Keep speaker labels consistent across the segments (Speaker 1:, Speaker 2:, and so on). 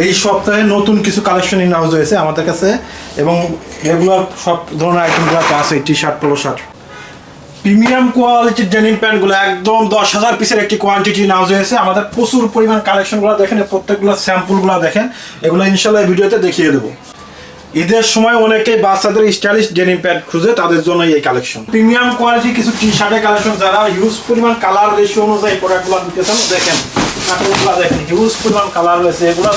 Speaker 1: এই সপ্তাহে নতুন কিছু কালেকশন ইন হাউস হয়েছে আমাদের কাছে এবং রেগুলার সব ধরনের আইটেমগুলো আছে T shirt polo shirt premium কোয়ালিটির ডেনিম প্যান্টগুলো একদম দশ হাজার পিসের একটি কোয়ান্টিটি নাউজ হয়েছে। আমাদের প্রচুর পরিমাণ কালেকশনগুলো দেখেন প্রত্যেকগুলো স্যাম্পলগুলো দেখেন। এগুলো ইনশাল্লাহ ভিডিওতে দেখিয়ে দেবো। ঈদের সময় অনেকেই বাচ্চাদের স্টাইলিশ ডেনিম প্যান্ট খুঁজে, তাদের জন্য এই কালেকশন প্রিমিয়াম কোয়ালিটি কিছু টি শার্টের কালেকশন যারা ইউজ পরিমাণ কালার রেশিও অনুযায়ী প্রোডাক্টগুলো নিতে চান, দেখেন। কাপড়গুলো দেখেন হিউজ পরিমাণ কালার রয়েছে। এগুলো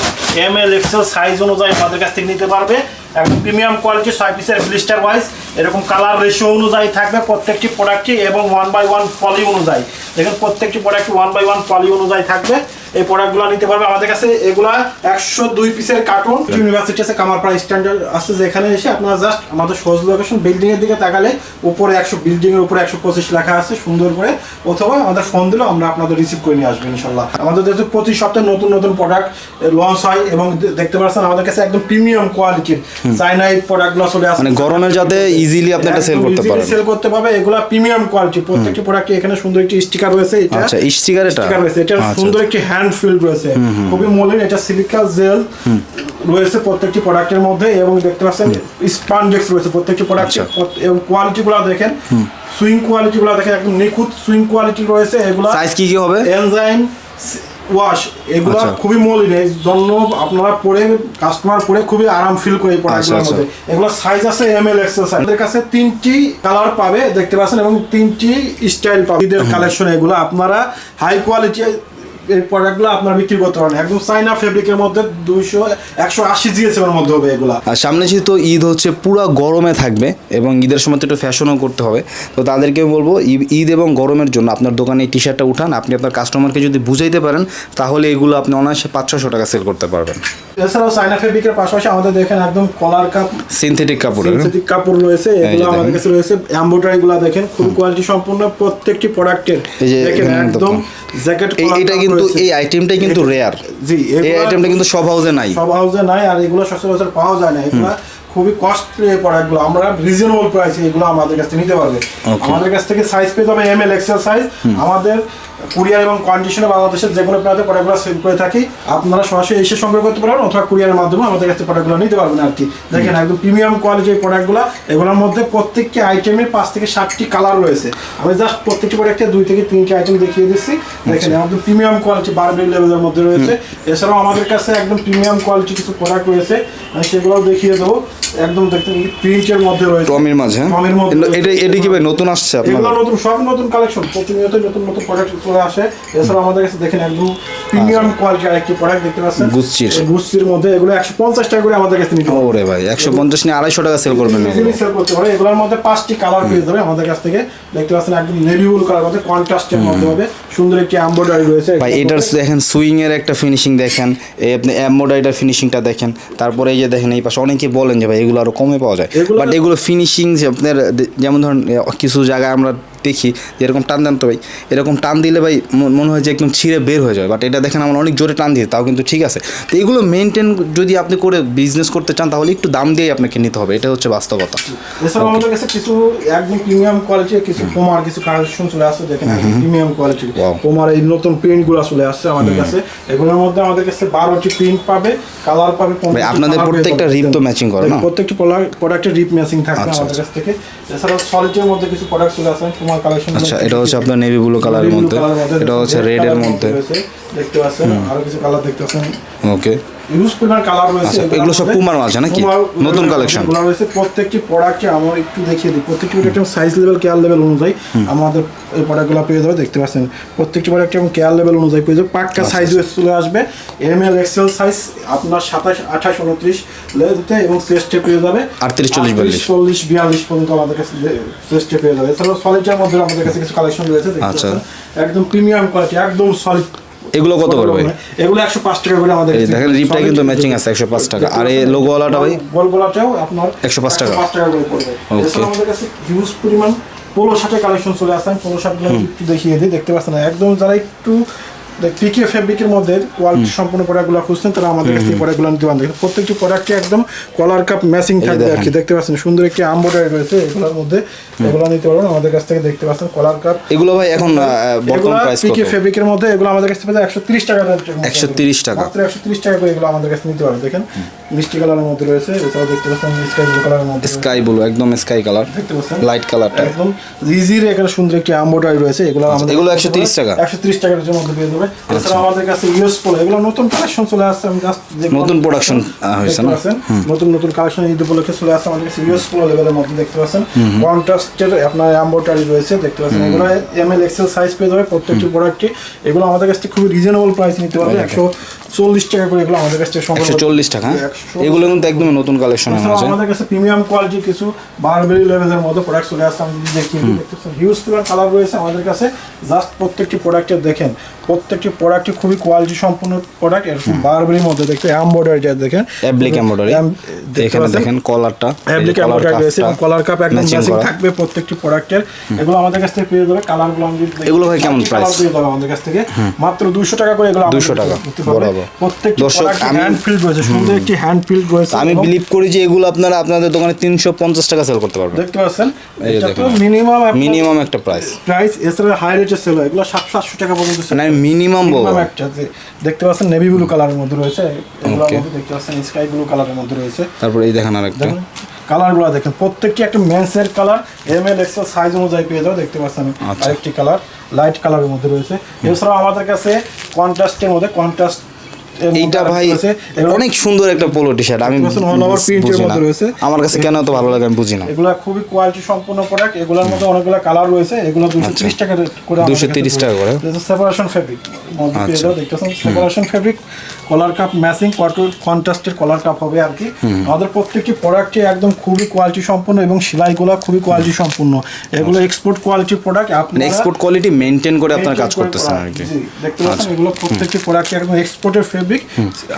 Speaker 1: এম এল এক্সেল সাইজ অনুযায়ী আমাদের কাছ থেকে নিতে পারবে। একদম প্রিমিয়াম কোয়ালিটি ছয় পিসের ব্লিস্টার ওয়াইজ এরকম কালার রেশিও অনুযায়ী থাকবে প্রত্যেকটি প্রোডাক্টই এবং ওয়ান বাই ওয়ান পলি অনুযায়ী। দেখেন, প্রত্যেকটি product one by one poly অনুযায়ী থাকবে। এই প্রোডাক্টগুলো নিতে পারবে। আমাদের কাছে এগুলা একশো দুই পিসের কার্টুন ইউনিভার্সিটি আছে কামারপাড়া স্ট্যান্ডার্ড আছে যেখানে এসে আপনারা জাস্ট আমাদের সহজ লোকেশন বিল্ডিং এর দিকে তাকালে উপরে একশো বিল্ডিং এর উপরে একশো পঁচিশ লেখা আছে সুন্দর করে। অথবা আমাদের ফোন দিলেও আমরা আপনাদের রিসিভ করে নিয়ে আসব ইনশাল্লাহ। আমাদের যেহেতু প্রতি সপ্তাহে নতুন নতুন প্রোডাক্ট লঞ্চ হয় এবং দেখতে পাচ্ছেন আমাদের কাছে একদম প্রিমিয়াম কোয়ালিটির চাইনা এই প্রোডাক্টগুলো চলে আসে
Speaker 2: মানে গরমের যাতে ইজিলি আপনি এটা সেল করতে পারেন।
Speaker 1: সেল করতে পারবে। এগুলা প্রিমিয়াম কোয়ালিটি প্রত্যেকটি প্রোডাক্টে এখানে সুন্দর একটি স্টিকার রয়েছে। এটা
Speaker 2: আচ্ছা স্টিকার এটা?
Speaker 1: স্টিকার রয়েছে। এটা
Speaker 2: আচ্ছা,
Speaker 1: সুন্দর একটি হ্যান্ড ফিল্ড রয়েছে। খুবই মলিন এটা সিলিকা জেল রয়েছে প্রত্যেকটি প্রোডাক্টের মধ্যে এবং দেখতে পাচ্ছেন স্পানডেক্স রয়েছে প্রত্যেকটি প্রোডাক্টে
Speaker 2: আচ্ছা।
Speaker 1: এবং কোয়ালিটি গুলো দেখেন সুইং কোয়ালিটি গুলো দেখেন একদম নিখুঁত সুইং কোয়ালিটি রয়েছে এগুলা
Speaker 2: সাইজ কি কি হবে?
Speaker 1: এনজাইম ওয়াশ এগুলো
Speaker 2: আচ্ছা।
Speaker 1: খুবই মলিন এই জন্য আপনারা পরে কাস্টমার পরে খুবই আরাম ফিল করে এই প্রোডাক্টগুলোর
Speaker 2: আচ্ছা,
Speaker 1: মধ্যে। এগুলো সাইজ আছে এম এল এক্সেল সাইজ আমাদের কাছে তিনটি কালার পাবে দেখতে পাচ্ছেন এবং তিনটি স্টাইল পাবে। ঈদের কালেকশন এগুলো আপনারা হাই কোয়ালিটি এই প্রোডাক্টগুলো আপনারা বিক্রি করতে পারেন। একদম চাইনা ফেব্রিকের মধ্যে দুইশো একশো আশি জিএসএম এর মধ্যে হবে এগুলা।
Speaker 2: আর সামনে যেহেতু ঈদ হচ্ছে পুরো গরমে থাকবে এবং ঈদের সময় তো একটু ফ্যাশনও করতে হবে। তো তাদেরকে বলব ঈদ এবং গরমের জন্য আপনার দোকানে টি শার্টটা উঠান আপনি আপনার কাস্টমারকে যদি বুঝাইতে পারেন তাহলে এগুলো আপনি অনায়াসে পাঁচ ছশো টাকা সেল করতে পারবেন।
Speaker 1: এছাড়াও চাইনা ফেব্রিকের পাশাপাশি আমাদের দেখেন একদম কলার কাপ
Speaker 2: সিনথেটিক কাপড়ের।
Speaker 1: সিনথেটিক কাপড় রয়েছে এগুলো আমাদের কাছে রয়েছে। এমব্রয়ডারি গুলো দেখেন খুব কোয়ালিটি সম্পূর্ণ প্রত্যেকটি প্রোডাক্টের দেখেন একদম জ্যাকেট
Speaker 2: এই এইটা কিন্তু এই আইটেমটাই কিন্তু রেয়ার
Speaker 1: জি
Speaker 2: এই আইটেমটা কিন্তু সব হাউসে নাই।
Speaker 1: সব হাউসে নাই আর এগুলো সচরাচর পাওয়া যায় না। এগুলো খুবই কস্টলি প্রোডাক্টগুলো আমরা রিজনেবল প্রাইসে এগুলো আমাদের কাছ থেকে নিতে পারবে। আমাদের কাছ থেকে সাইজ পেয়ে যাবে এম এল এক্সেল সাইজ আমাদের কুরিয়ার এবং কন্ডিশনে বাংলাদেশের যে কোনো প্রান্তে প্রোডাক্টগুলো সেল করে থাকি। আপনারা সরাসরি এসে সংগ্রহ করতে পারবেন অথবা কুরিয়ারের মাধ্যমে আমাদের কাছে প্রোডাক্টগুলো নিতে পারবেন আর কি। দেখেন একদম প্রিমিয়াম কোয়ালিটির প্রোডাক্টগুলো এগুলোর মধ্যে প্রত্যেকটি আইটেমের পাঁচ থেকে সাতটি কালার রয়েছে। আমি জাস্ট প্রত্যেকটি প্রোডাক্টে দুই থেকে তিনটি আইটেম দেখিয়ে দিচ্ছি। দেখেন একদম প্রিমিয়াম কোয়ালিটি বারবেল লেভেলের মধ্যে রয়েছে। এছাড়াও আমাদের কাছে একদম প্রিমিয়াম কোয়ালিটি কিছু প্রোডাক্ট রয়েছে। আমি সেগুলোও দেখিয়ে দেবো। একদম দেখতে প্রিন্টের মধ্যে রয়েছে।
Speaker 2: টমির মাঝে হ্যাঁ?
Speaker 1: টমির মধ্যে
Speaker 2: এটা এটা কি ভাই নতুন আসছে
Speaker 1: এগুলো
Speaker 2: আপনার
Speaker 1: নতুন সব নতুন কালেকশন প্রতিনিয়ত নতুন নতুন প্রোডাক্ট চলে আসে। এছাড়া আমাদের কাছে দেখেন একদম প্রিমিয়াম কোয়ালিটির আরেকটি প্রোডাক্ট দেখতে পাচ্ছেন।
Speaker 2: গুচ্ছির।
Speaker 1: গুচ্ছির মধ্যে এগুলো একশো পঞ্চাশ টাকা করে আমাদের কাছে নিতে হবে।
Speaker 2: ওরে ভাই একশো পঞ্চাশ নিয়ে আড়াইশো টাকা সেল করবেন
Speaker 1: সেল করতে পারে। এগুলোর মধ্যে পাঁচটি কালার পেয়ে যাবে আমাদের কাছ থেকে। দেখতে পাচ্ছেন একদম নেভি ব্লু কালার মধ্যে কন্ট্রাস্টের মধ্যে হবে। সুন্দর একটি এমব্রয়ডারি রয়েছে।
Speaker 2: ভাই এটার দেখেন সুইং এর একটা ফিনিশিং দেখেন। এই আপনি এমব্রয়ডারিটার ফিনিশিংটা দেখেন। তারপরে এই যে দেখেন এই পাশে অনেকে বলেন যে ভাই এগুলো আরও কমে পাওয়া যায়। বাট এগুলো ফিনিশিং আপনার যেমন ধরুন কিছু জায়গায় আমরা দেখি যে এরকম টান দেন তো ভাই। এরকম টান দিলে ভাই মনে হয় যে একদম ছিঁড়ে বের হয়ে যায় বাট এটা দেখেন আমার অনেক জোরে টান দিয়ে তাও কিন্তু ঠিক আছে। তো এগুলো মেনটেন যদি আপনি করে বিজনেস করতে চান তাহলে একটু দাম দিয়ে আপনাকে নিতে হবে। এটা হচ্ছে বাস্তবতা।
Speaker 1: এছাড়াও আমাদের কাছে কিছু একদম প্রিমিয়াম কোয়ালিটির কিছু পোমার কিছু কালেকশন চলে আসছে দেখেন প্রিমিয়াম কোয়ালিটির. পোমার এই নতুন প্রিন্টগুলো চলে আসছে আমাদের কাছে। এগুলোর মধ্যে আমাদের কাছে বারোটি প্রিন্ট পাবে কালার পাবে 15
Speaker 2: ভাই, আপনাদের প্রত্যেকটা
Speaker 1: যাবে।
Speaker 2: rip তো matching করে, না?
Speaker 1: প্রত্যেকটি প্রোডাক্টের রিপ ম্যাচিং থাকবে
Speaker 2: আচ্ছা,
Speaker 1: আমাদের কাছ থেকে। এছাড়াও সলিডের মধ্যে কিছু প্রোডাক্ট চলে আসছে পোমার কালেকশন
Speaker 2: আচ্ছা এটা হচ্ছে আপনার নেভি ব্লু কালারের মধ্যে। এটা হচ্ছে রেডের মধ্যে।
Speaker 1: দেখতে পাচ্ছেন। আরও কিছু কালার দেখতে পাচ্ছেন।
Speaker 2: ওকে
Speaker 1: ইউজ পরিমাণ কালার রয়েছে
Speaker 2: আচ্ছা, এগুলো সব পুমার মাঝে নাকি? নতুন?
Speaker 1: এগুলো রয়েছে। প্রত্যেকটি প্রোডাক্টে আমার একটু দেখিয়ে দিই। প্রত্যেকটি প্রোডাক্টের সাইজ লেভেল কেয়ার লেভেল অনুযায়ী আমাদের এই প্রোডাক্টগুলো পেয়ে যাবে দেখতে পাচ্ছেন। প্রত্যেকটি প্রোডাক্ট এবং কেয়ার লেভেল অনুযায়ী পেয়ে যাবে। পাক্কা
Speaker 2: আচ্ছা,
Speaker 1: সাইজ চলে আসবে। এম এল এক্সেল সাইজ আপনার সাতাশ আঠাশ উনত্রিশ লেন্থে এবং চেস্টে পেয়ে যাবে।
Speaker 2: 38, 40, 42
Speaker 1: চল্লিশ বিয়াল্লিশ পর্যন্ত আমাদের কাছে চেস্টে পেয়ে যাবে। এছাড়াও সলিডের মধ্যে আমাদের কাছে কিছু কালেকশন রয়েছে দেখতে
Speaker 2: আচ্ছা।
Speaker 1: পাচ্ছেন। একদম প্রিমিয়াম কোয়ালিটি একদম সলিড
Speaker 2: এগুলো কত করে ভাই?
Speaker 1: এগুলো একশো পাঁচ টাকা করে আমাদের
Speaker 2: এই দেখেন রিপটা কিন্তু ম্যাচিং আছে একশো পাঁচ টাকা। আর এই লোগোওয়ালাটা ভাই?
Speaker 1: গোল গোলাটাও আপনার
Speaker 2: 105 টাকা।
Speaker 1: 105 টাকা করে পড়বে। ওকে আমাদের কাছে হিউজ পরিমাণ পোলো শার্টের কালেকশন চলে আসছে। আমি পোলো শার্টগুলো একটু দেখিয়ে দিই দেখতে পাচ্ছেন একদম যারা একটু পিকে ফেব্রিকের মধ্যে কোয়ালিটি সম্পূর্ণ প্রোডাক্টগুলো খুঁজছেন তারা আমাদের কাছ থেকে প্রোডাক্টগুলো নিতে পারেন দেখেন প্রত্যেকটি প্রোডাক্টে একদম কলার কাপ ম্যাচিং থাকবে আর কি দেখতে পাচ্ছেন সুন্দর একটি আম্বোডারি রয়েছে এগুলোর মধ্যে। এগুলো নিতে পারবেন আমাদের কাছ থেকে দেখতে পাচ্ছেন কলার কাপ
Speaker 2: এগুলো ভাই এখন বর্তমান প্রাইস কত?
Speaker 1: পিকে ফেব্রিকের মধ্যে এগুলো আমাদের কাছ একশো তিরিশ টাকা রেঞ্জের মধ্যে।
Speaker 2: 130 টাকা।
Speaker 1: মাত্র একশো তিরিশ টাকা করে এগুলো আমাদের কাছে নিতে পারবেন। দেখেন মিষ্টি কালারের মধ্যে রয়েছে এছাড়াও দেখতে পাচ্ছেন স্কাই ব্লু কালারের মধ্যে
Speaker 2: স্কাই ব্লু একদম স্কাই কালার
Speaker 1: দেখতে পাচ্ছেন?
Speaker 2: লাইট কালারটা
Speaker 1: একদম ইজির এখানে সুন্দর একটি আম্বোডারি রয়েছে এগুলো আমাদের
Speaker 2: এগুলো 130 টাকা?
Speaker 1: একশো তিরিশ টাকার মধ্যে পেয়ে এছাড়া আমাদের কাছে পোলো এগুলো নতুন কালেকশন চলে আসছে আমি জাস্ট
Speaker 2: নতুন আহ, হয়েছে না?
Speaker 1: নতুন নতুন কালেকশন ঈদ উপলক্ষে চলে আসছে আমাদের কাছে পোলো লেভেলের মধ্যে দেখতে পাচ্ছেন? কন্ট্রাস্টের আপনার আম্বোডারি রয়েছে দেখতে পাচ্ছেন? এগুলো এম এল এক্সেল সাইজ পেয়ে যাবে প্রত্যেকটি প্রোডাক্টটি এগুলো আমাদের কাছ খুবই রিজনেবল প্রাইস নিতে পারবে একশো চল্লিশ টাকা করে এগুলো আমাদের কাছ থেকে
Speaker 2: একশো চল্লিশ টাকা হ্যাঁ? এগুলো কিন্তু একদম নতুন কালেকশন আছে
Speaker 1: আমাদের কাছে প্রিমিয়াম কোয়ালিটির কিছু বারবেরি লেভেলের মধ্যে প্রোডাক্ট চলে আসছে আমি দেখি হিউজ কালার রয়েছে আমাদের কাছে জাস্ট প্রত্যেকটি প্রোডাক্টের দেখেন প্রত্যেকটি প্রোডাক্টই খুবই কোয়ালিটি সম্পূর্ণ প্রোডাক্ট এরকম বারবেরির মধ্যে দেখতে এমব্রয়ডারি দেখেন।
Speaker 2: অ্যাবলিক এমব্রয়ডারি এখানে দেখেন কলারটা
Speaker 1: অ্যাপ্লিক এমব্রয়ডারি রয়েছে এবং কলার কাপ একদম
Speaker 2: ম্যাচিং
Speaker 1: থাকবে প্রত্যেকটি প্রোডাক্টের এগুলো আমাদের কাছ থেকে পেয়ে যাবে যদি দেখি,
Speaker 2: এগুলো ভাই কেমন price?
Speaker 1: পেয়ে যাবে আমাদের কাছ থেকে। মাত্র 200 টাকা করে এগুলো
Speaker 2: 200 টাকা। বরাবর।
Speaker 1: প্রত্যেকটি
Speaker 2: দর্শক, আমি-
Speaker 1: হ্যান্ড ফিল্ড রয়েছে সুন্দর একটি হ্যান্ড ফিল্ড রয়েছে
Speaker 2: আমি বিলিভ করি যে এগুলো আপনারা আপনাদের দোকানে তিনশো পঞ্চাশ টাকা সেল করতে পারবেন।
Speaker 1: দেখতে পাচ্ছেন? এটা তো মিনিমাম
Speaker 2: মিনিমাম একটা প্রাইস
Speaker 1: প্রাইস এছাড়া হাই রেটের সেল হয়। এগুলো সাতশো সাতশো টাকা পর্যন্ত sell
Speaker 2: মানে
Speaker 1: হয়।
Speaker 2: মিনিমাম
Speaker 1: Minimum একটা যে দেখতে পাচ্ছেন নেভি ব্লু কালারের মধ্যে রয়েছে এগুলোর. মধ্যে দেখতে পাচ্ছেন স্কাই ব্লু কালারের মধ্যে রয়েছে।
Speaker 2: তারপর এই দেখেন আরেকটা।
Speaker 1: দেখুন কালারগুলো দেখেন প্রত্যেকটি একটা মেন্সের colour M L X size অনুযায়ী পেয়ে যাও দেখতে পাচ্ছেন
Speaker 2: আচ্ছা।
Speaker 1: আরেকটি কালার লাইট কালারের মধ্যে রয়েছে। এছাড়াও আমাদের কাছে কন্ট্রাস্টের মধ্যে কন্ট্রাস্ট
Speaker 2: এইটা ভাই অনেক সুন্দর একটা পোলো টি শার্ট আমি। আমার কাছে কেন এত ভালো লাগে আমি বুঝি না
Speaker 1: এগুলো খুবই কোয়ালিটি সম্পন্ন প্রোডাক্ট এগুলোর মধ্যে অনেকগুলো কালার রয়েছে এগুলো দুশো তিরিশ টাকা করে
Speaker 2: 230 টাকা করে?
Speaker 1: সেপারেশন ফেব্রিক
Speaker 2: আচ্ছা।
Speaker 1: দেখতেছেন? Separation fabric collar cup matching কন্ট্রাস্টের collar cup হবে আর কি। আমাদের প্রত্যেকটি প্রোডাক্টই একদম খুবই কোয়ালিটি সম্পন্ন এবং সেলাইগুলো খুবই কোয়ালিটি সম্পন্ন। এগুলো এক্সপোর্ট কোয়ালিটির প্রোডাক্ট আপনারা
Speaker 2: এক্সপোর্ট কোয়ালিটি মেনটেন করে আপনারা কাজ করতেছেন আর কি।
Speaker 1: দেখতে পাচ্ছেন? এগুলো প্রত্যেকটি প্রোডাক্ট একদম এক্সপোর্টের ফেব্রিক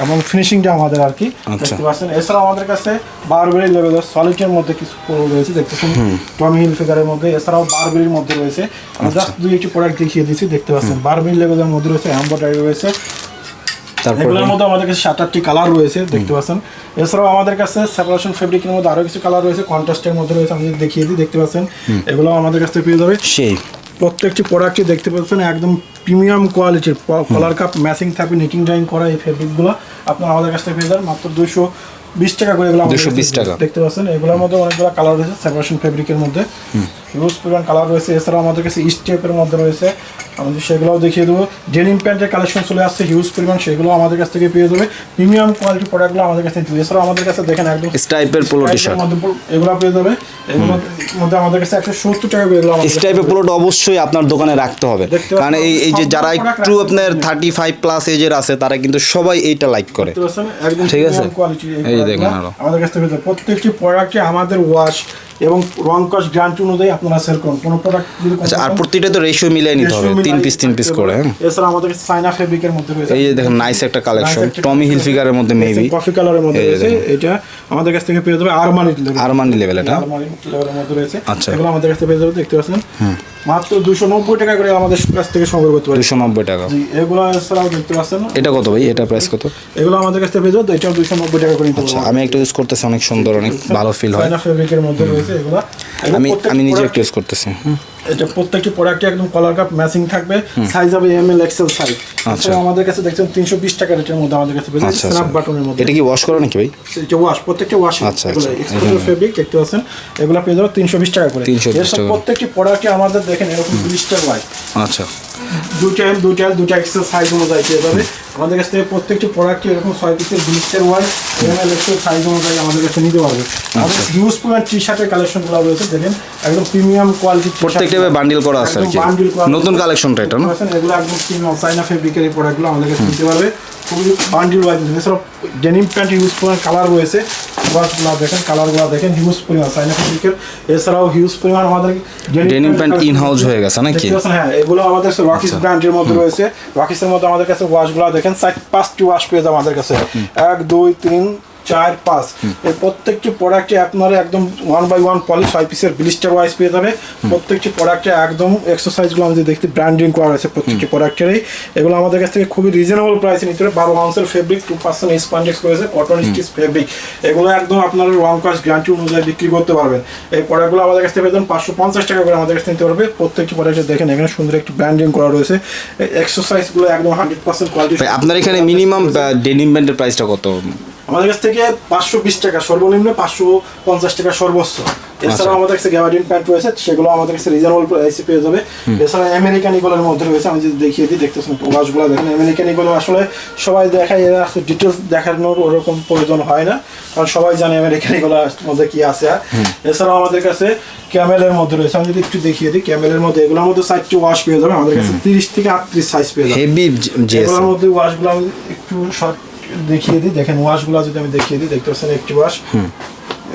Speaker 1: এবং ফিনিশিংটা আমাদের আর কি।
Speaker 2: আচ্ছা।
Speaker 1: দেখতে পাচ্ছেন এছাড়াও আমাদের কাছে বারবেরি লেভেলের সলিডের মধ্যে কিছু রয়েছে দেখতেছেন টমি হিল ফিগারের মধ্যে এছাড়াও বারবেরির মধ্যে রয়েছে। আমি জাস্ট দুই একটি প্রোডাক্ট দেখিয়ে দিচ্ছি দেখতে পাচ্ছেন বারবেরি লেভেলের মধ্যে রয়েছে এমব্রয়ডারি রয়েছে। এগুলোর মধ্যে আমাদের কাছে সাত আটটি কালার রয়েছে দেখতে পাচ্ছেন। এছাড়াও আমাদের কাছে সেপারেশন ফেব্রিকের মধ্যে আরও কিছু কালার রয়েছে কন্ট্রাস্টের মধ্যে রয়েছে আমি দেখিয়ে দিই দেখতে পাচ্ছেন এগুলো আমাদের কাছে পেয়ে যাবে।
Speaker 2: সেই।
Speaker 1: প্রত্যেকটি প্রোডাক্টই দেখতে পাচ্ছেন একদম প্রিমিয়াম কোয়ালিটির কলার কাপ ম্যাচিং থাকবে নিটিং ড্রাইং করা এই ফেব্রিকগুলো আপনারা আমাদের কাছ থেকে পেয়ে যান মাত্র দুশো বিশ টাকা করে এগুলো
Speaker 2: দুশো
Speaker 1: বিশ
Speaker 2: টাকা।
Speaker 1: দেখতে পাচ্ছেন। এগুলোর মধ্যে অনেকগুলো কালার রয়েছে সেপারেশন ফেব্রিকের মধ্যে। হিউজ পরিমাণ কালার রয়েছে। এছাড়াও আমাদের কাছে স্টেপের মধ্যে রয়েছে। আমাদের সেগুলোও দেখিয়ে দেবো। ডেনিম প্যান্টের কালেকশন চলে আসছে হিউজ পরিমাণ। সেগুলো আমাদের কাছ থেকে পেয়ে যাবে। প্রিমিয়াম কোয়ালিটি প্রোডাক্টগুলো আমাদের কাছে এছাড়াও আমাদের কাছে দেখেন একদম
Speaker 2: স্টাইপের পোলো টি শার্ট
Speaker 1: এগুলো পেয়ে যাবে। এগুলোর মধ্যে আমাদের কাছে একশো সত্তর টাকা করে এগুলো
Speaker 2: স্টাইপের পোলোটা অবশ্যই আপনার দোকানে রাখতে হবে। কারণ এই এই যে
Speaker 1: সব
Speaker 2: যারা একটু আপনার থার্টি ফাইভ প্লাস এজের আছে তারা কিন্তু সবাই এইটা লাইক করে।
Speaker 1: দেখতে
Speaker 2: ঠিক আছে?
Speaker 1: এই
Speaker 2: এই দেখেন
Speaker 1: আমাদের কাছ থেকে প্রত্যেকটি প্রোডাক্টে আমাদের ওয়াশ এবং রং কস্ট গ্রান্ট অনুযায়ী আপনারা সেল করুন। কোনো প্রোডাক্ট যদি
Speaker 2: আচ্ছা আর প্রতিটা তো রেশিও মিলাই নিতে হবে। তিন পিস তিন পিস করে হ্যাঁ।
Speaker 1: এছাড়া আমাদের সাইনা ফেব্রিকের মধ্যে রয়েছে।
Speaker 2: এই যে দেখেন নাইস একটা কালেকশন টমি হিল হিলফিগারের মধ্যে মেবি
Speaker 1: কফি কালারের মধ্যে রয়েছে। এটা আমাদের কাছ থেকে পেয়ে যাবে আরমানি লেভেল
Speaker 2: আরমানি লেভেল এটা।
Speaker 1: আরমানি লেভেলের মধ্যে রয়েছে।
Speaker 2: আচ্ছা।
Speaker 1: এগুলো আমাদের কাছ থেকে পেয়ে যাবে দেখতে পাচ্ছেন। মাত্র দুশো নব্বই টাকা করে আমাদের কাছ থেকে সংগ্রহ করতে পারি।
Speaker 2: দুশো নব্বই টাকা।
Speaker 1: জি এগুলো ছাড়াও দেখতে পাচ্ছেন
Speaker 2: এটা কত ভাই? এটা প্রাইস কত?
Speaker 1: এগুলো আমাদের কাছ থেকে পেয়ে যাবে এটাও দুশো নব্বই টাকা করে
Speaker 2: আচ্ছা আমি একটা ইউজ করতেছি অনেক সুন্দর অনেক ভালো ফিল হয়।
Speaker 1: ফেব্রিকের মধ্যে রয়েছে এগুলো।
Speaker 2: আমি আমি নিজে একটু ইউজ করতেছি।
Speaker 1: এটা প্রত্যেকটি প্রোডাক্টে একদম কলার কাপ ম্যাচিং থাকবে। সাইজ হবে এম এল এক্সেল সাইজ
Speaker 2: আচ্ছা।
Speaker 1: আমাদের কাছে দেখছেন তিনশো বিশ টাকা রেটের মধ্যে আমাদের কাছে পেয়ে
Speaker 2: আচ্ছা
Speaker 1: স্ন্যাপ বাটনের মধ্যে।
Speaker 2: এটা কি ওয়াশ করে নাকি ভাই?
Speaker 1: এটা ওয়াশ প্রত্যেকটা ওয়াশ
Speaker 2: আচ্ছা,
Speaker 1: এগুলো
Speaker 2: আচ্ছা।
Speaker 1: এক্সপোর্টের ফেব্রিক দেখতে পাচ্ছেন এগুলো পেয়ে যাবেন তিনশো বিশ টাকা করে।
Speaker 2: 320 টাকা।
Speaker 1: প্রত্যেকটি প্রোডাক্টে আমাদের দেখেন এরকম ব্লিস্টার ওয়াই
Speaker 2: আচ্ছা।
Speaker 1: দুইটা এম দুইটা এল দুইটা এক্সেল সাইজ অনুযায়ী পেয়ে যাবে। আমাদের কাছ থেকে প্রত্যেকটি প্রোডাক্ট এরকম ছয় পিসের blister wise M L XL size অনুযায়ী আমাদের কাছে নিতে পারবে। আমাদের হিউজ পরিমাণ টি শার্টের কালেকশনগুলো রয়েছে দেখেন একদম প্রিমিয়াম কোয়ালিটি
Speaker 2: প্রত্যেকটা বান্ডিল করা আছে আর কি। নতুন কালেকশনটা এটা না?
Speaker 1: এগুলো একদম প্রিমিয়াম চাইনা ফেব্রিকের এই প্রোডাক্টগুলো আমাদের কাছে নিতে পারবে। খুবই বান্ডিল ওয়াইজ এছাড়াও ডেনিম প্যান্ট ইউজ পরিমাণ কালার রয়েছে। ওয়াশগুলো দেখেন কালারগুলো দেখেন হিউজ পরিমাণ চাইনা ফেব্রিকের এছাড়াও হিউজ পরিমাণ আমাদের
Speaker 2: ডেনিম প্যান্ট ইন হাউস হয়ে গেছে নাকি?
Speaker 1: হ্যাঁ এগুলো আমাদের কাছে রকিস ব্র্যান্ডের মধ্যে রয়েছে। রকিসের মধ্যে আমাদের কাছে ওয়াশগুলো দেখেন চার পাঁচটি ওয়াশ পেয়ে যাবে আমাদের কাছে। এক দুই তিন চার পাঁচ। এই প্রত্যেকটি প্রোডাক্টে আপনারা একদম ওয়ান বাই ওয়ান পলি ছয় পিসের ব্লিস্টার ওয়াইজ পেয়ে যাবে। প্রত্যেকটি প্রোডাক্টে একদম এক্সারসাইজগুলো আমাদের দেখতে ব্র্যান্ডিং করা রয়েছে প্রত্যেকটি প্রোডাক্টেরই এগুলো আমাদের কাছ থেকে খুবই রিজনেবল প্রাইসে নিতে হবে বারো আউন্সের ফেব্রিক টু পার্সেন্ট স্পান্ডেক্স রয়েছে কটন স্টিচ ফেব্রিক এগুলো একদম আপনারা রং কাস্ট গ্যারান্টি অনুযায়ী বিক্রি করতে পারবেন। এই প্রোডাক্টগুলো আমাদের কাছ থেকে পেতেন পাঁচশো পঞ্চাশ টাকা করে আমাদের কাছ থেকে নিতে পারবে। প্রত্যেকটি প্রোডাক্টে দেখেন এখানে সুন্দর একটি ব্র্যান্ডিং করা রয়েছে। এক্সারসাইজগুলো একদম হান্ড্রেড পার্সেন্ট কোয়ালিটি
Speaker 2: আপনার এখানে মিনিমাম ডেনিম প্যান্টের প্রাইসটা কত?
Speaker 1: আমাদের কাছ থেকে পাঁচশো বিশ টাকা সর্বনিম্ন পাঁচশো পঞ্চাশ টাকা সর্বোচ্চ। এছাড়াও আমাদের কাছে গ্যাবার্ডিন প্যান্ট রয়েছে সেগুলো আমাদের কাছে রিজনেবল প্রাইসে পেয়ে যাবে। এছাড়া আমেরিকান ইগলের মধ্যে রয়েছে আমি যদি দেখিয়ে দিই দেখতেছেন ওয়াশগুলো দেখেন। আমেরিকান ইগল আসলে সবাই দেখায় এরা আসলে ডিটেলস দেখানোর ওরকম প্রয়োজন হয় না কারণ সবাই জানে আমেরিকান ইগলের মধ্যে কি আছে। আর এছাড়াও আমাদের কাছে ক্যামেলের মধ্যে রয়েছে আমি যদি একটু দেখিয়ে দিই ক্যামেলের মধ্যে এগুলোর মধ্যে সাইজটি ওয়াশ পেয়ে যাবে আমাদের কাছে তিরিশ থেকে আটত্রিশ সাইজ পেয়ে যাবে।
Speaker 2: হেভি
Speaker 1: এগুলোর মধ্যে ওয়াশগুলো আমি একটু শর্ট দেখিয়ে দিই। দেখেন ওয়াশগুলো যদি আমি দেখিয়ে দিই দেখতে পাচ্ছেন একটি ওয়াশ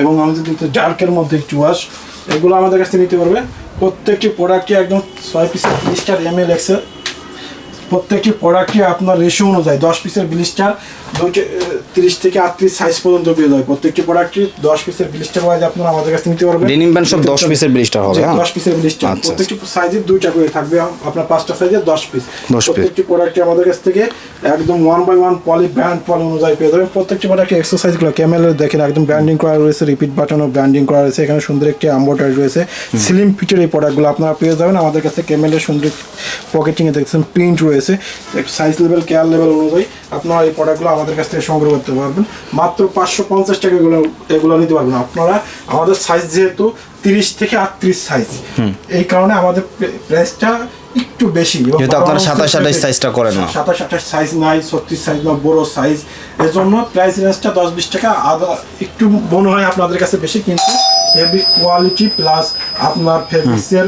Speaker 1: এবং আমি যদি ডার্কের মধ্যে একটি ওয়াশ এগুলো আমাদের কাছে নিতে পারবে। প্রত্যেকটি প্রোডাক্টই একদম ছয় পিসের তিরিশটার এম এল এক্সেল প্রত্যেকটি প্রোডাক্টই আপনার রেশিও অনুযায়ী দশ পিসের ব্লিস্টার দুইটি তিরিশ থেকে আটত্রিশ সাইজ পর্যন্ত পেয়ে যাবে প্রত্যেকটি প্রোডাক্টই দশ পিসের ব্লিস্টার ওয়াইজ আপনারা আমাদের কাছে নিতে পারবেন।
Speaker 2: ডেনিম প্যান্ট সব দশ পিসের ব্লিস্টার হবে হ্যাঁ?
Speaker 1: দশ পিসের ব্লিস্টার
Speaker 2: আচ্ছা,
Speaker 1: প্রত্যেকটি সাইজের দুইটা করে থাকবে আপনার পাঁচটা সাইজের দশ পিস প্রত্যেকটি প্রোডাক্টই আমাদের কাছ থেকে একদম one by one poly brand poly অনুযায়ী পেয়ে যাবেন। প্রত্যেকটি প্রোডাক্টের এক্সারসাইজগুলো ক্যামেলের দেখেন একদম ব্র্যান্ডিং করা রয়েছে রিপিট বাটনও ব্র্যান্ডিং করা রয়েছে এখানে সুন্দর একটি এম্বয়ডারি রয়েছে। স্লিম ফিটের এই প্রোডাক্টগুলো আপনারা পেয়ে যাবেন। আমাদের কাছে ক্যামেলের সুন্দর পকেটিংয়ে দেখছেন প্রিন্ট রয়েছে। সাইজ লেভেল কেয়ার লেভেল অনুযায়ী আপনারা এই প্রোডাক্টগুলো আমাদের কাছ থেকে সংগ্রহ করতে পারবেন। মাত্র পাঁচশো পঞ্চাশ টাকা এগুলো এগুলো নিতে পারবেন। আপনারা আমাদের সাইজ যেহেতু তিরিশ থেকে আটত্রিশ সাইজ এই কারণে আমাদের প্রাইসটা একটু বেশি।
Speaker 2: যেহেতু আপনারা সাতাশ আঠাশ সাইজটা করেন না।
Speaker 1: সাতাশ আঠাশ সাইজ নাই ছত্রিশ সাইজ না বড় সাইজ এর জন্য প্রাইস রেঞ্জটা দশ বিশ টাকা আদা একটু মনে হয় আপনাদের কাছে বেশি কিন্তু ফেব্রিক কোয়ালিটি প্লাস আপনার ফেব্রিক্সের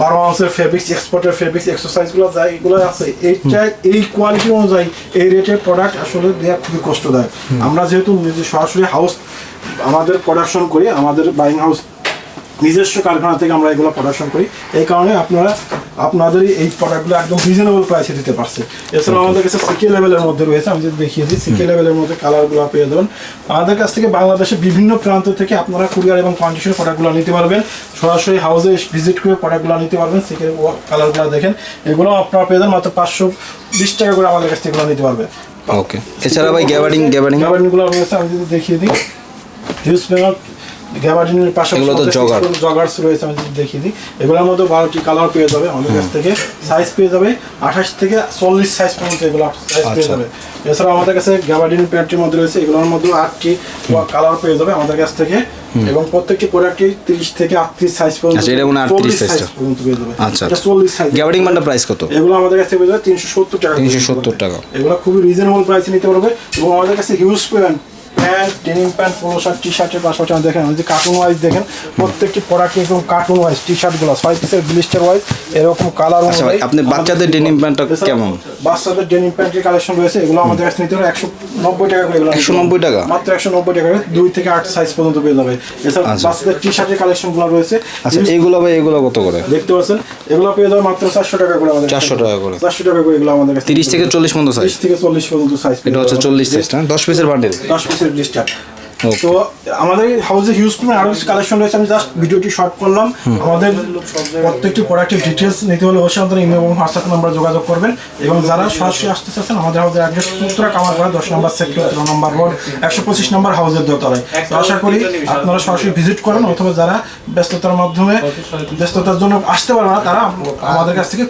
Speaker 1: বারো আউন্সের ফেব্রিক্স এক্সপোর্টের ফেব্রিক্স এক্সারসাইজগুলো যায় এগুলো আছে। এইটা এই কোয়ালিটি অনুযায়ী এই রেটের প্রোডাক্ট আসলে দেওয়া খুবই কষ্টদায়ক। আমরা যেহেতু নিজে সরাসরি হাউস আমাদের প্রোডাকশন করি আমাদের বাইং হাউস নিজস্ব কারখানা থেকে আমরা এগুলো প্রোডাকশন করি। এই কারণে আপনারা আপনাদের এই প্রোডাক্টগুলো একদম রিজনেবল প্রাইসে দিতে পারছে। এছাড়াও আমাদের কাছে সিকে লেভেলের মধ্যে রয়েছে আমি যদি দেখিয়ে দিই সিকে লেভেলের মধ্যে কালারগুলো পেয়ে দেবেন আমাদের কাছ থেকে বাংলাদেশের বিভিন্ন প্রান্ত থেকে আপনারা কুরিয়ার এবং কন্ডিশনের প্রোডাক্টগুলো নিতে পারবেন। সরাসরি হাউসে ভিজিট করে প্রোডাক্টগুলো নিতে পারবেন সিকে কালারগুলো দেখেন। এগুলো আপনারা পেয়ে যাবেন মাত্র পাঁচশো বিশ টাকা করে আমাদের কাছ থেকে এগুলো নিতে পারবেন
Speaker 2: ওকে এছাড়া ভাই গ্যাবার্ডিং গ্যাবার্ডিং
Speaker 1: গ্যাবার্ডিনগুলো রয়েছে আমি যদি দেখিয়ে দিই। হিউজ গ্যাবার্ডিনের পাশাপাশি জগার্স রয়েছে আমি দেখিয়ে দিই। এগুলোর মধ্যে বারোটি কালার পেয়ে যাবে আমাদের কাছ থেকে। সাইজ পেয়ে যাবে আঠাশ থেকে চল্লিশ সাইজ পর্যন্ত এগুলো সাইজ পেয়ে
Speaker 2: আচ্ছা।
Speaker 1: যাবে। এছাড়াও আমাদের কাছে গ্যাবার্ডিন প্যান্টের মধ্যে রয়েছে এগুলোর মধ্যে আটটি কালার পেয়ে যাবে আমাদের কাছ থেকে। এবং প্রত্যেকটি প্রোডাক্টই তিরিশ থেকে আটত্রিশ সাইজ পর্যন্ত
Speaker 2: আচ্ছা, এটা মনে হয় 38
Speaker 1: সাইজ পর্যন্ত পেয়ে যাবে।
Speaker 2: আচ্ছা,
Speaker 1: এটা
Speaker 2: আচ্ছা।
Speaker 1: চল্লিশ সাইজ
Speaker 2: গ্যাবার্ডিং প্যান্টের প্রাইস কত?
Speaker 1: এগুলো আমাদের কাছে পেয়ে যাবে তিনশো সত্তর টাকা
Speaker 2: 370 টাকা।
Speaker 1: এগুলো খুবই রিজনেবল প্রাইসে নিতে পারবে। এবং আমাদের কাছে huge pant pant denim pant polo shirt T শার্টের পাশাপাশি দেখেন আমি যে কার্টুন ওয়াইজ দেখেন প্রত্যেকটি প্রোডাক্ট এরকম কার্টুন ওয়াইজ টি শার্টগুলো ছয় পিসের ব্লিস্টার ওয়াইজ এরকম কালার
Speaker 2: আচ্ছা ভাই, আপনি বাচ্চাদের denim pant টা কেমন?
Speaker 1: বাচ্চাদের ডেনিম প্যান্টের কালেকশন রয়েছে এগুলো আমাদের কাছে নিতে হবে একশো নব্বই টাকা করে এগুলো হবে।
Speaker 2: 190 টাকা?
Speaker 1: মাত্র একশো নব্বই টাকা দুই থেকে আট সাইজ পর্যন্ত পেয়ে যাবে এছাড়া
Speaker 2: আচ্ছা।
Speaker 1: বাচ্চাদের টি শার্টের কালেকশনগুলো রয়েছে
Speaker 2: আচ্ছা এইগুলো ভাই এগুলো কত করে
Speaker 1: দেখতে পাচ্ছেন এগুলো পেয়ে যাবে মাত্র চারশো টাকা করে আমাদের
Speaker 2: 400 টাকা করে।
Speaker 1: চারশো টাকা করে এগুলো আমাদের কাছে
Speaker 2: তিরিশ থেকে চল্লিশ পর্যন্ত সাইজ
Speaker 1: তিরিশ থেকে চল্লিশ পর্যন্ত সাইজ
Speaker 2: এটা হচ্ছে চল্লিশ সাইজ দশ পিসের বান্ডেল
Speaker 1: দশ পিসের তো আমাদের হাউসে হিউজ পরিমাণ আরও কালেকশন রয়েছে আমি জাস্ট ভিডিওটি শর্ট করলাম। আমাদের প্রত্যেকটি প্রোডাক্টের ডিটেলস নিতে হলে অবশ্যই আমাদের ইমেল এবং হোয়াটসঅ্যাপ নাম্বার যোগাযোগ করবেন। এবং যারা সরাসরি আসতে চাচ্ছেন আমাদের হাউসের অ্যাড্রেস উত্তরা দশ নম্বর সেক্টর তেরো নম্বর রোড একশো পঁচিশ নম্বর হাউসের দোতলায়। তো আশা করি আপনারা সরাসরি ভিজিট করেন অথবা যারা ব্যস্ততার মাধ্যমে ব্যস্ততার জন্য আসতে পারবে না তারা আমাদের কাছ থেকে